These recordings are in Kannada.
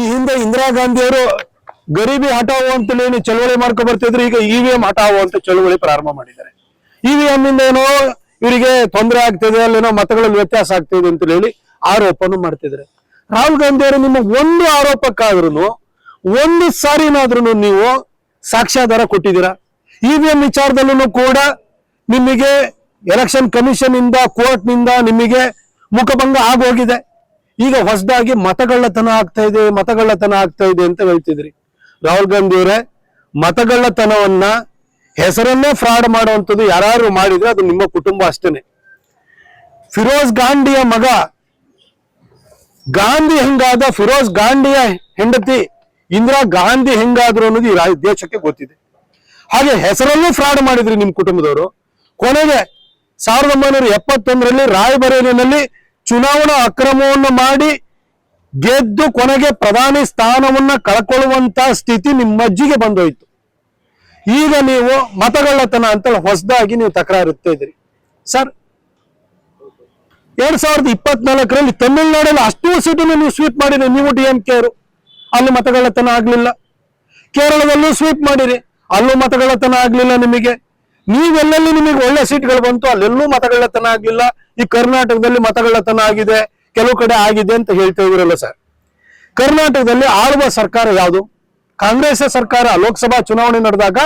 ಈ ಹಿಂದೆ ಇಂದಿರಾ ಗಾಂಧಿ ಅವರು ಗರೀಬಿ ಹಟಾವು ಏನು ಚಳವಳಿ ಮಾಡ್ಕೊ ಬರ್ತಿದ್ರು, ಈಗ ಇ ವಿ ಎಂ ಹಟಾವು ಅಂತ ಚಳವಳಿ ಪ್ರಾರಂಭ ಮಾಡಿದ್ದಾರೆ. ಇ ವಿ ಎಂ ಏನೋ ಇವರಿಗೆ ತೊಂದರೆ ಆಗ್ತಿದೆ, ಅಲ್ಲೇನೋ ಮತಗಳಲ್ಲಿ ವ್ಯತ್ಯಾಸ ಆಗ್ತಿದೆ ಅಂತ ಹೇಳಿ ಆರೋಪನು ಮಾಡ್ತಿದ್ದಾರೆ. ರಾಹುಲ್ ಗಾಂಧಿ ಅವರು ನಿಮ್ಮ ಒಂದು ಆರೋಪಕ್ಕಾದ್ರೂ ಒಂದು ಸಾರಿನಾದ್ರೂ ನೀವು ಸಾಕ್ಷ್ಯಾಧಾರ ಕೊಟ್ಟಿದ್ದೀರಾ? ಇ ವಿ ಎಂ ವಿಚಾರದಲ್ಲೂ ಕೂಡ ನಿಮಗೆ ಎಲೆಕ್ಷನ್ ಕಮಿಷನ್ ಇಂದ ಕೋರ್ಟ್ನಿಂದ ನಿಮಗೆ ಮುಖಭಂಗ ಆಗೋಗಿದೆ. ಈಗ ಹೊಸದಾಗಿ ಮತಗಳ್ಳತನ ಆಗ್ತಾ ಇದೆ, ಮತಗಳ್ಳತನ ಆಗ್ತಾ ಇದೆ ಅಂತ ಹೇಳ್ತಿದ್ರಿ. ರಾಹುಲ್ ಗಾಂಧಿ ಅವರೇ, ಮತಗಳ್ಳತನವನ್ನ ಹೆಸರನ್ನೇ ಫ್ರಾಡ್ ಮಾಡುವಂಥದ್ದು ಯಾರು ಮಾಡಿದ್ರೆ ಅದು ನಿಮ್ಮ ಕುಟುಂಬ ಅಷ್ಟೇನೆ. ಫಿರೋಜ್ ಗಾಂಧಿಯ ಮಗ, ಗಾಂಧಿ ಹೆಂಗಾದ, ಫಿರೋಜ್ ಗಾಂಧಿಯ ಹೆಂಡತಿ ಇಂದಿರಾ ಗಾಂಧಿ ಹೆಂಗಾದ್ರು ಅನ್ನೋದು ಈ ದೇಶಕ್ಕೆ ಗೊತ್ತಿದೆ. ಹಾಗೆ ಹೆಸರಲ್ಲೂ ಫ್ರಾಡ್ ಮಾಡಿದ್ರಿ ನಿಮ್ ಕುಟುಂಬದವರು. ಕೊನೆಗೆ ಸಾವಿರದ ಒಂಬೈನೂರ ಎಪ್ಪತ್ತೊಂದರಲ್ಲಿ ರಾಯಬರೇಲಿನಲ್ಲಿ ಚುನಾವಣಾ ಅಕ್ರಮವನ್ನು ಮಾಡಿ ಗೆದ್ದು ಕೊನೆಗೆ ಪ್ರಧಾನಿ ಸ್ಥಾನವನ್ನ ಕಳ್ಕೊಳ್ಳುವಂತ ಸ್ಥಿತಿ ನಿಮ್ಮಜ್ಜಿಗೆ ಬಂದೋಯ್ತು. ಈಗ ನೀವು ಮತಗಳ್ಳತನ ಅಂತ ಹೊಸದಾಗಿ ನೀವು ತಕರಾರುತ್ತಾ ಇದ್ರಿ ಸರ್, ಎರಡ್ ಸಾವಿರದ ಇಪ್ಪತ್ನಾಲ್ಕರಲ್ಲಿ ತಮಿಳುನಾಡಲ್ಲಿ ಅಷ್ಟು ಸೀಟನ್ನು ನೀವು ಸ್ವೀಪ್ ಮಾಡಿರಿ, ನೀವು ಡಿ ಎಂ ಕೆ ಅಲ್ಲಿ ಮತಗಳ್ಳತನ ಆಗ್ಲಿಲ್ಲ. ಕೇರಳದಲ್ಲೂ ಸ್ವೀಪ್ ಮಾಡಿರಿ, ಅಲ್ಲೂ ಮತಗಳ್ಳತನ ಆಗ್ಲಿಲ್ಲ ನಿಮಗೆ. ನೀವೆಲ್ಲೆಲ್ಲಿ ನಿಮಗೆ ಒಳ್ಳೆ ಸೀಟ್ಗಳು ಬಂತು, ಅಲ್ಲೆಲ್ಲೂ ಮತಗಳತನ ಆಗ್ಲಿಲ್ಲ. ಈ ಕರ್ನಾಟಕದಲ್ಲಿ ಮತಗಳತನ ಆಗಿದೆ. ಕೆಲವು ಕಡೆ ಆಗಿದೆ ಅಂತ ಹೇಳ್ತಾ ಇದ್ರಲ್ಲ ಸರ್. ಕರ್ನಾಟಕದಲ್ಲಿ ಆಳುವ ಸರ್ಕಾರ ಯಾವುದು? ಕಾಂಗ್ರೆಸ್ ಸರ್ಕಾರ. ಲೋಕಸಭಾ ಚುನಾವಣೆ ನಡೆದಾಗ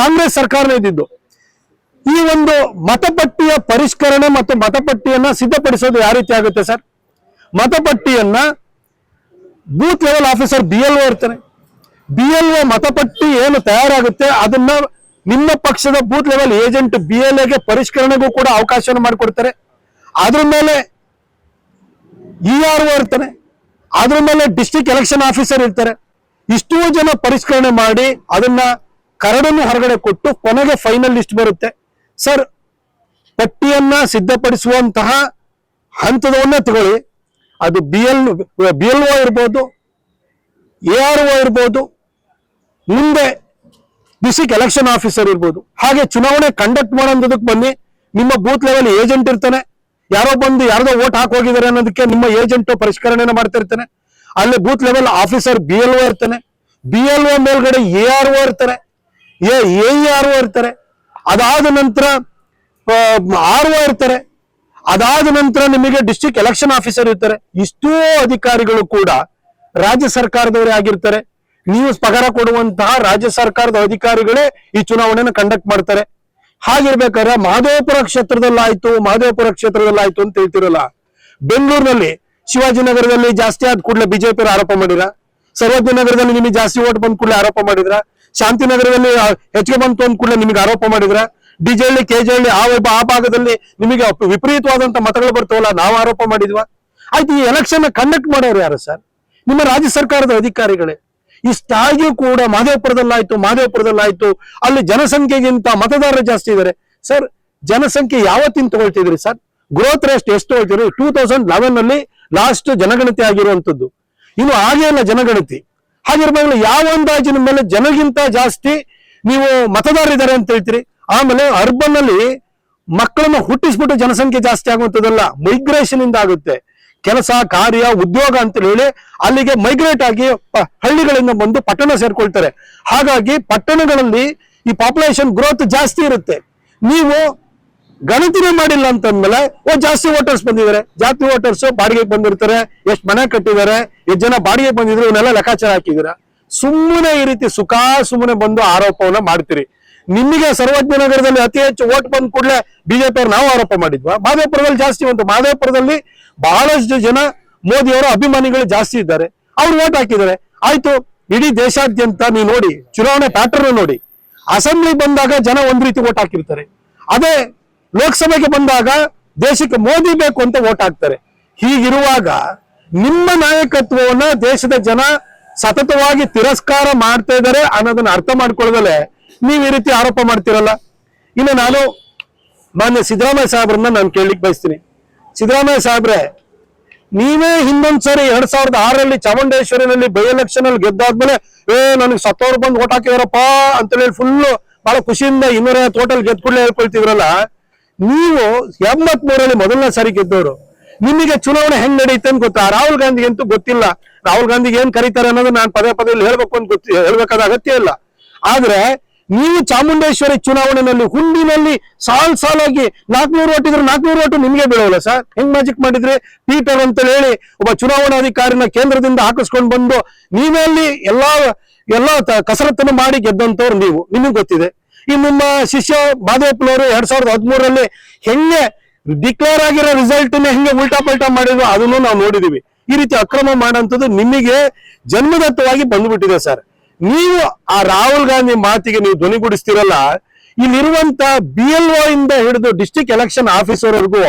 ಕಾಂಗ್ರೆಸ್ ಸರ್ಕಾರನೇ ಇದ್ದಿದ್ದು. ಈ ಒಂದು ಮತಪಟ್ಟಿಯ ಪರಿಷ್ಕರಣೆ ಮತ್ತು ಮತಪಟ್ಟಿಯನ್ನ ಸಿದ್ಧಪಡಿಸೋದು ಯಾವ ರೀತಿ ಆಗುತ್ತೆ sir? ಮತಪಟ್ಟಿಯನ್ನ booth level officer B L ಇರ್ತಾನೆ ಬಿ ಎಲ್ ಮತಪಟ್ಟಿ ಏನು ತಯಾರಾಗುತ್ತೆ, ಅದನ್ನ ನಿಮ್ಮ ಪಕ್ಷದ booth level agent B L ಎಗೆ ಪರಿಷ್ಕರಣೆಗೂ ಕೂಡ ಅವಕಾಶವನ್ನು ಮಾಡಿಕೊಡ್ತಾರೆ. ಅದ್ರ ಮೇಲೆ ಇ ಆರ್ ಒ ಇರ್ತಾನೆ ಅದ್ರ ಮೇಲೆ ಡಿಸ್ಟ್ರಿಕ್ಟ್ ಎಲೆಕ್ಷನ್ ಆಫೀಸರ್ ಇರ್ತಾರೆ. ಇಷ್ಟೂ ಜನ ಪರಿಷ್ಕರಣೆ ಮಾಡಿ ಅದನ್ನ ಕರಡನ್ನು ಹೊರಗಡೆ ಕೊಟ್ಟು ಕೊನೆಗೆ ಫೈನಲ್ ಲಿಸ್ಟ್ ಬರುತ್ತೆ. ಸರ್ ಪಟ್ಟಿಯನ್ನ ಸಿದ್ಧಪಡಿಸುವಂತಹ ಹಂತದವನ್ನ ತಗೊಳ್ಳಿ. ಅದು B L B L O ಇರ್ಬೋದು ಎ ಆರ್ ಒ ಇರ್ಬೋದು. ಮುಂದೆ ಡಿಸ್ಟ್ರಿಕ್ಟ್ ಎಲೆಕ್ಷನ್ ಆಫೀಸರ್ ಇರ್ಬೋದು. ಹಾಗೆ ಚುನಾವಣೆ ಕಂಡಕ್ಟ್ ಮಾಡೋದಕ್ಕೆ ಬನ್ನಿ. ನಿಮ್ಮ ಬೂತ್ ಲೆವೆಲ್ ಏಜೆಂಟ್ ಇರ್ತಾನೆ. ಯಾರೋ ಬಂದು ಯಾರದೋ ಓಟ್ ಹಾಕಿ ಹೋಗಿದ್ದಾರೆ ಅನ್ನೋದಕ್ಕೆ ನಿಮ್ಮ ಏಜೆಂಟ್ ಪರಿಷ್ಕರಣೆನ ಮಾಡ್ತಾ ಇರ್ತಾನೆ. ಅಲ್ಲಿ booth level officer B L O ಇರ್ತಾನೆ. ಬಿ ಎಲ್ ಒ ಮೇಲ್ಗಡೆ ಎ ಆರ್ ಒ ಇರ್ತಾರೆ ಎ ಆರ್ ಒ ಇರ್ತಾರೆ. ಅದಾದ ನಂತರ ಆರ್ ಒ ಇರ್ತಾರೆ. ಅದಾದ ನಂತರ ನಿಮಗೆ ಡಿಸ್ಟ್ರಿಕ್ಟ್ ಎಲೆಕ್ಷನ್ ಆಫೀಸರ್ ಇರ್ತಾರೆ. ಇಷ್ಟೋ ಅಧಿಕಾರಿಗಳು ಕೂಡ ರಾಜ್ಯ ಸರ್ಕಾರದವರೇ ಆಗಿರ್ತಾರೆ. ನೀವು ಪಗಾರ ಕೊಡುವಂತಹ ರಾಜ್ಯ ಸರ್ಕಾರದ ಅಧಿಕಾರಿಗಳೇ ಈ ಚುನಾವಣೆಯನ್ನು ಕಂಡಕ್ಟ್ ಮಾಡ್ತಾರೆ. ಹಾಗಿರ್ಬೇಕಾದ್ರೆ ಮಹದೇವಪುರ ಕ್ಷೇತ್ರದಲ್ಲಾಯ್ತು ಮಹದೇವಪುರ ಕ್ಷೇತ್ರದಲ್ಲಾಯ್ತು ಅಂತ ಹೇಳ್ತಿರಲ್ಲ, ಬೆಂಗಳೂರಿನಲ್ಲಿ ಶಿವಾಜಿನಗರದಲ್ಲಿ ಜಾಸ್ತಿ ಆದ ಕೂಡಲೇ ಬಿಜೆಪಿ ಆರೋಪ ಮಾಡಿರ ಸರ್ವಜ್ಞ ನಗರದಲ್ಲಿ ನಿಮಗೆ ಜಾಸ್ತಿ ಓಟ್ ಬಂದ ಕೂಡಲೇ ಆರೋಪ ಮಾಡಿದ್ರ? ಶಾಂತಿನಗರದಲ್ಲಿ ಹೆಚ್ಚಿಗೆ ಬಂತು ಅಂದ ಕೂಡಲೇ ನಿಮಗೆ ಆರೋಪ ಮಾಡಿದ್ರ? ಡಿಜೆಹಳ್ಳಿ, ಕೆಜೆಹಳ್ಳಿ, ಆ ಒಬ್ಬ, ಆ ಭಾಗದಲ್ಲಿ ನಿಮಗೆ ವಿಪರೀತವಾದಂತ ಮತಗಳು ಬರ್ತಾವಲ್ಲ, ನಾವು ಆರೋಪ ಮಾಡಿದ್ವಾ? ಆಯ್ತು, ಈ ಎಲೆಕ್ಷನ್ ಕಂಡಕ್ಟ್ ಮಾಡೋರು ಯಾರು ಸರ್? ನಿಮ್ಮ ರಾಜ್ಯ ಸರ್ಕಾರದ ಅಧಿಕಾರಿಗಳೇ. ಇಷ್ಟಾಗಿಯೂ ಕೂಡ ಮಾದೇವಪುರದಲ್ಲಾಯ್ತು ಮಾದೇವಪುರದಲ್ಲಾಯ್ತು. ಅಲ್ಲಿ ಜನಸಂಖ್ಯೆಗಿಂತ ಮತದಾರರು ಜಾಸ್ತಿ ಇದ್ದಾರೆ ಸರ್, ಜನಸಂಖ್ಯೆ ಯಾವತ್ತಿನ ತಗೊಳ್ತಿದ್ರಿ ಸರ್? ಗ್ರೋತ್ ರೇಟ್ ಎಷ್ಟು ತಗೊಳ್ತೀರಿ ಟೂ ತೌಸಂಡ್ ಲೆವೆನ್ ಅಲ್ಲಿ ಲಾಸ್ಟ್ ಜನಗಣತಿ ಆಗಿರುವಂತದ್ದು ಇನ್ನು ಹಾಗೆ ಇಲ್ಲ ಜನಗಣತಿ. ಹಾಗಿರ್ಬೋದು ಯಾವ ಅಂದಾಜಿನ ಮೇಲೆ ಜನಗಿಂತ ಜಾಸ್ತಿ ನೀವು ಮತದಾರರಿದ್ದಾರೆ ಅಂತ ಹೇಳ್ತೀರಿ? ಆಮೇಲೆ ಅರ್ಬನ್ ಅಲ್ಲಿ ಮಕ್ಕಳನ್ನ ಹುಟ್ಟಿಸ್ಬಿಟ್ಟು ಜನಸಂಖ್ಯೆ ಜಾಸ್ತಿ ಆಗುವಂಥದ್ದಲ್ಲ ಮೈಗ್ರೇಷನ್ ಇಂದ ಆಗುತ್ತೆ. ಕೆಲಸ, ಕಾರ್ಯ, ಉದ್ಯೋಗ ಅಂತ ಹೇಳಿ ಅಲ್ಲಿಗೆ ಮೈಗ್ರೇಟ್ ಆಗಿ ಹಳ್ಳಿಗಳಿಂದ ಬಂದು ಪಟ್ಟಣ ಸೇರ್ಕೊಳ್ತಾರೆ. ಹಾಗಾಗಿ ಪಟ್ಟಣಗಳಲ್ಲಿ ಈ ಪಾಪ್ಯುಲೇಷನ್ ಗ್ರೋತ್ ಜಾಸ್ತಿ ಇರುತ್ತೆ. ನೀವು ಗಣತಿನೇ ಮಾಡಿಲ್ಲ ಅಂತಂದ್ಮೇಲೆ, ಓ, ಜಾಸ್ತಿ ವೋಟರ್ಸ್ ಬಂದಿದ್ದಾರೆ. ಜಾಸ್ತಿ ವೋಟರ್ಸ್ ಬಾಡಿಗೆಗೆ ಬಂದಿರ್ತಾರೆ. ಎಷ್ಟು ಮನೆ ಕಟ್ಟಿದ್ದಾರೆ. ಎಷ್ಟು ಜನ ಬಾಡಿಗೆ ಬಂದಿದ್ರು. ಇವನ್ನೆಲ್ಲ ಲೆಕ್ಕಾಚಾರ ಹಾಕಿದಿರ ಸುಮ್ಮನೆ ಈ ರೀತಿ ಸುಖ, ಸುಮ್ಮನೆ ಬಂದು ಆರೋಪವನ್ನ ಮಾಡ್ತೀರಿ. ನಿಮಗೆ ಸರ್ವಜ್ಞ ನಗರದಲ್ಲಿ ಅತಿ ಹೆಚ್ಚು ಓಟ್ ಬಂದ ಕೂಡಲೇ ಬಿಜೆಪಿ ಅವರು ನಾವು ಆರೋಪ ಮಾಡಿದ್ವಾ? ಮಾದೇವಪುರದಲ್ಲಿ ಜಾಸ್ತಿ ಬಂತು. ಮಾದೇವಪುರದಲ್ಲಿ ಬಹಳಷ್ಟು ಜನ ಮೋದಿ ಅವರ ಅಭಿಮಾನಿಗಳು ಜಾಸ್ತಿ ಇದ್ದಾರೆ. ಅವ್ರು ಓಟ್ ಹಾಕಿದ್ದಾರೆ. ಆಯ್ತು, ಇಡೀ ದೇಶಾದ್ಯಂತ ನೀವು ನೋಡಿ, ಚುನಾವಣೆ ಪ್ಯಾಟರ್ನ್ ನೋಡಿ. ಅಸೆಂಬ್ಲಿ ಬಂದಾಗ ಜನ ಒಂದ್ ರೀತಿ ಓಟ್ ಹಾಕಿರ್ತಾರೆ. ಅದೇ ಲೋಕಸಭೆಗೆ ಬಂದಾಗ ದೇಶಕ್ಕೆ ಮೋದಿ ಬೇಕು ಅಂತ ಓಟ್ ಹಾಕ್ತಾರೆ. ಹೀಗಿರುವಾಗ ನಿಮ್ಮ ನಾಯಕತ್ವವನ್ನ ದೇಶದ ಜನ ಸತತವಾಗಿ ತಿರಸ್ಕಾರ ಮಾಡ್ತಾ ಇದ್ದಾರೆ ಅನ್ನೋದನ್ನ ಅರ್ಥ ಮಾಡ್ಕೊಳ್ಳದಲೆ ನೀವು ಈ ರೀತಿ ಆರೋಪ ಮಾಡ್ತಿರಲ್ಲ? ಇನ್ನು ನಾನು ಮಾನ್ಯ ಸಿದ್ದರಾಮಯ್ಯ ಸಾಹೇಬ್ರನ್ನ ನಾನು ಕೇಳಲಿಕ್ಕೆ ಬಯಸ್ತೀನಿ. ಸಿದ್ದರಾಮಯ್ಯ ಸಾಹೇಬ್ರೆ, ನೀವೇ ಹಿಂದೊಂದ್ಸರಿ ಎರಡ್ ಸಾವಿರದ ಆರರಲ್ಲಿ ಚಾಮುಂಡೇಶ್ವರಿನಲ್ಲಿ ಬೈ ಎಲೆಕ್ಷನ್ ಅಲ್ಲಿ ಗೆದ್ದಾದ್ಮೇಲೆ, ಏ, ನನಗೆ ಸತ್ತೋರು ಬಂದು ಓಟ್ ಹಾಕಿದಾರಪ್ಪ ಅಂತೇಳಿ ಫುಲ್ ಬಹಳ ಖುಷಿಯಿಂದ ಇನ್ನೂರ ಟೋಟಲ್ ಕೂಡಲೇ ಹೇಳ್ಕೊಳ್ತಿದ್ರಲ್ಲ, ನೀವು ಎಂಬತ್ ಮೂರಲ್ಲಿ ಮೊದಲನೇ ಸಾರಿ ಗೆದ್ದವರು, ನಿಮಗೆ ಚುನಾವಣೆ ಹೆಂಗ್ ನಡೆಯುತ್ತೆ ಅಂತ ಗೊತ್ತಾ? ರಾಹುಲ್ ಗಾಂಧಿ ಅಂತೂ ಗೊತ್ತಿಲ್ಲ. ರಾಹುಲ್ ಗಾಂಧಿಗೆ ಏನ್ ಕರೀತಾರೆ ಅನ್ನೋದು ನಾನು ಪದೇ ಪದೇ ಹೇಳ್ಬೇಕು ಅಂತ ಗೊತ್ತಿ ಹೇಳ್ಬೇಕಾದ ಅಗತ್ಯ ಇಲ್ಲ. ಆದ್ರೆ ನೀವು ಚಾಮುಂಡೇಶ್ವರಿ ಚುನಾವಣೆಯಲ್ಲಿ ಹುಂಡಿನಲ್ಲಿ ಸಾಲ್ ಸಾಲಾಗಿ ನಾಲ್ಕನೂರು ಓಟ್ ಇದ್ರೆ ನಾಲ್ಕನೂರು ಓಟು ನಿಮ್ಗೆ ಬೀಳೋಲ್ಲ ಸರ್ ಹೆಂಗ್ ಮ್ಯಾಜಿಕ್ ಮಾಡಿದ್ರಿ? ಪೀಟರ್ ಅಂತ ಹೇಳಿ ಒಬ್ಬ ಚುನಾವಣಾಧಿಕಾರಿನ ಕೇಂದ್ರದಿಂದ ಹಾಕಿಸ್ಕೊಂಡು ಬಂದು ನೀವೇ ಅಲ್ಲಿ ಎಲ್ಲಾ ಎಲ್ಲಾ ಕಸರತ್ತನ್ನು ಮಾಡಿ ಗೆದ್ದಂತವ್ರು ನೀವು. ನಿಮಗೆ ಗೊತ್ತಿದೆ. ಈ ನಿಮ್ಮ ಶಿಷ್ಯ ಮಾದೇವಪ್ಪನವರು ಎರಡ್ ಸಾವಿರದ ಹದಿಮೂರರಲ್ಲಿ ಹೆಂಗೆ ಡಿಕ್ಲೇರ್ ಆಗಿರೋ ರಿಸಲ್ಟ್ ಹೆಂಗೆ ಉಲ್ಟಾ ಪಲ್ಟಾ ಮಾಡಿದ್ರು ಅದನ್ನು ನಾವು ನೋಡಿದೀವಿ. ಈ ರೀತಿ ಅಕ್ರಮ ಮಾಡೋಂಥದ್ದು ನಿಮಗೆ ಜನ್ಮದತ್ತವಾಗಿ ಬಂದ್ಬಿಟ್ಟಿದೆ ಸರ್ ನೀವು ಆ ರಾಹುಲ್ ಗಾಂಧಿ ಮಾತಿಗೆ ನೀವು ಧ್ವನಿಗೂಡಿಸ್ತಿರಲ್ಲ ಇಲ್ಲಿರುವಂತ ಬಿ ಎಲ್ ಒ ಇಂದ ಹಿಡಿದು ಡಿಸ್ಟಿಕ್ ಎಲೆಕ್ಷನ್ ಆಫೀಸರ್ ವರೆಗೂ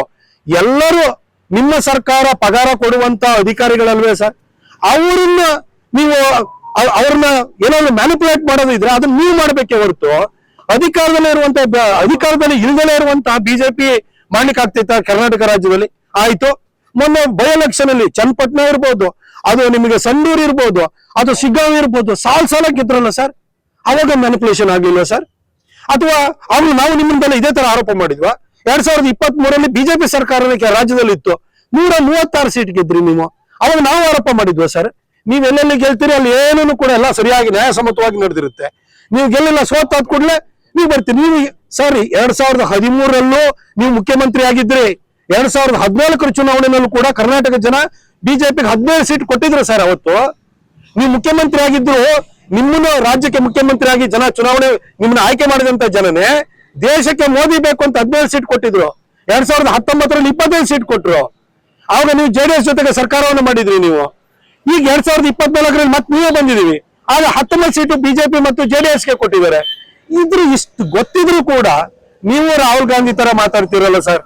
ಎಲ್ಲರೂ ನಿಮ್ಮ ಸರ್ಕಾರ ಪಗಾರ ಕೊಡುವಂತ ಅಧಿಕಾರಿಗಳಲ್ವೇ ಸರ್? ಅವರನ್ನ ನೀವು ಅವ್- ಅವ್ರನ್ನ ಏನಾದ್ರು ಮ್ಯಾನಿಪುಲೇಟ್ ಮಾಡೋದಿದ್ರೆ ಅದನ್ನ ನೀವು ಮಾಡ್ಬೇಕೇ ಹೊರತು, ಅಧಿಕಾರದಲ್ಲಿ ಇರುವಂತ ಅಧಿಕಾರದಲ್ಲಿ ಇಲ್ದಲೇ ಇರುವಂತ ಬಿಜೆಪಿ ಮಾಡ್ಲಿಕ್ಕೆ ಆಗ್ತಿತ್ತ ಕರ್ನಾಟಕ ರಾಜ್ಯದಲ್ಲಿ? ಆಯ್ತು. ಮೊನ್ನೆ ಬೈ ಎಲೆಕ್ಷನ್ ಅಲ್ಲಿ ಚನ್ನಪಟ್ಟಣ ಇರ್ಬೋದು, ಅದು ನಿಮಗೆ ಸಂಡೂರು ಇರ್ಬೋದು ಅದು ಶಿಗ್ಗಾಂವ್ ಇರ್ಬೋದು. ಸಾಲ್ ಸಾಲ ಗೆದ್ರಲ್ಲ ಸರ್? ಅವಾಗ ಮ್ಯಾನಿಪುಲೇಷನ್ ಆಗಲಿಲ್ಲ ಸರ್. ಅಥವಾ ಅವ್ರು ನಾವು ನಿಮ್ಮಿಂದಲೇ ಇದೇ ತರ ಆರೋಪ ಮಾಡಿದ್ವಾ? ಎರಡ್ ಸಾವಿರದ ಇಪ್ಪತ್ತ್ ಮೂರಲ್ಲಿ ಬಿಜೆಪಿ ಸರ್ಕಾರ ರಾಜ್ಯದಲ್ಲಿ ಇತ್ತು ನೂರ ಮೂವತ್ತಾರು ಸೀಟ್ ಗೆದ್ರಿ ನೀವು. ಅವಾಗ ನಾವು ಆರೋಪ ಮಾಡಿದ್ವಾ ಸರ್? ನೀವ್ ಎಲ್ಲೆಲ್ಲಿ ಗೆಲ್ತೀರಿ, ಅಲ್ಲಿ ಏನೂ ಕೂಡ ಎಲ್ಲ ಸರಿಯಾಗಿ ನ್ಯಾಯಸಮ್ಮತವಾಗಿ ನಡೆದಿರುತ್ತೆ. ನೀವು ಗೆಲ್ಲಿಲ್ಲ ಸೋತಾದ ಕೂಡಲೇ ನೀವು ಬರ್ತೀರಿ. ನೀವು ಸಾರಿ ಎರಡ್ ಸಾವಿರದ ಹದಿಮೂರರಲ್ಲೂ ನೀವು ಮುಖ್ಯಮಂತ್ರಿ ಆಗಿದ್ರಿ. ಎರಡ್ ಸಾವಿರದ ಹದಿನಾಲ್ಕರ ಚುನಾವಣೆಯಲ್ಲೂ ಕೂಡ ಕರ್ನಾಟಕ ಜನ ಬಿಜೆಪಿಗೆ ಹದಿನೇಳು ಸೀಟ್ ಕೊಟ್ಟಿದ್ರು ಸರ್ ಅವತ್ತು. ನೀವು ಮುಖ್ಯಮಂತ್ರಿ ಆಗಿದ್ರು ನಿಮ್ಮನ್ನು ರಾಜ್ಯಕ್ಕೆ ಮುಖ್ಯಮಂತ್ರಿ ಆಗಿ ಜನ ಚುನಾವಣೆ ನಿಮ್ಮನ್ನ ಆಯ್ಕೆ ಮಾಡಿದಂತ ಜನನೇ ದೇಶಕ್ಕೆ ಮೋದಿ ಬೇಕು ಅಂತ ಹದಿನೇಳು ಸೀಟ್ ಕೊಟ್ಟಿದ್ರು. ಎರಡ್ ಸಾವಿರದ ಹತ್ತೊಂಬತ್ತರಲ್ಲಿ ಇಪ್ಪತ್ತೈದು ಸೀಟ್ ಕೊಟ್ರು. ಆವಾಗ ನೀವು ಜೆಡಿಎಸ್ ಜೊತೆಗೆ ಸರ್ಕಾರವನ್ನು ಮಾಡಿದ್ರಿ ನೀವು. ಈಗ ಎರಡ್ ಸಾವಿರದ ಇಪ್ಪತ್ನಾಲ್ಕರಲ್ಲಿ ಮತ್ತೆ ನೀವೇ ಬಂದಿದೀವಿ ಆಗ ಹತ್ತೊಂಬತ್ತು ಸೀಟು ಬಿಜೆಪಿ ಮತ್ತು ಜೆಡಿಎಸ್ಗೆ ಕೊಟ್ಟಿದ್ದಾರೆ. ಇದ್ರ ಇಷ್ಟು ಗೊತ್ತಿದ್ರು ಕೂಡ ನೀವು ರಾಹುಲ್ ಗಾಂಧಿ ತರ ಮಾತಾಡ್ತಿರಲ್ಲ ಸರ್.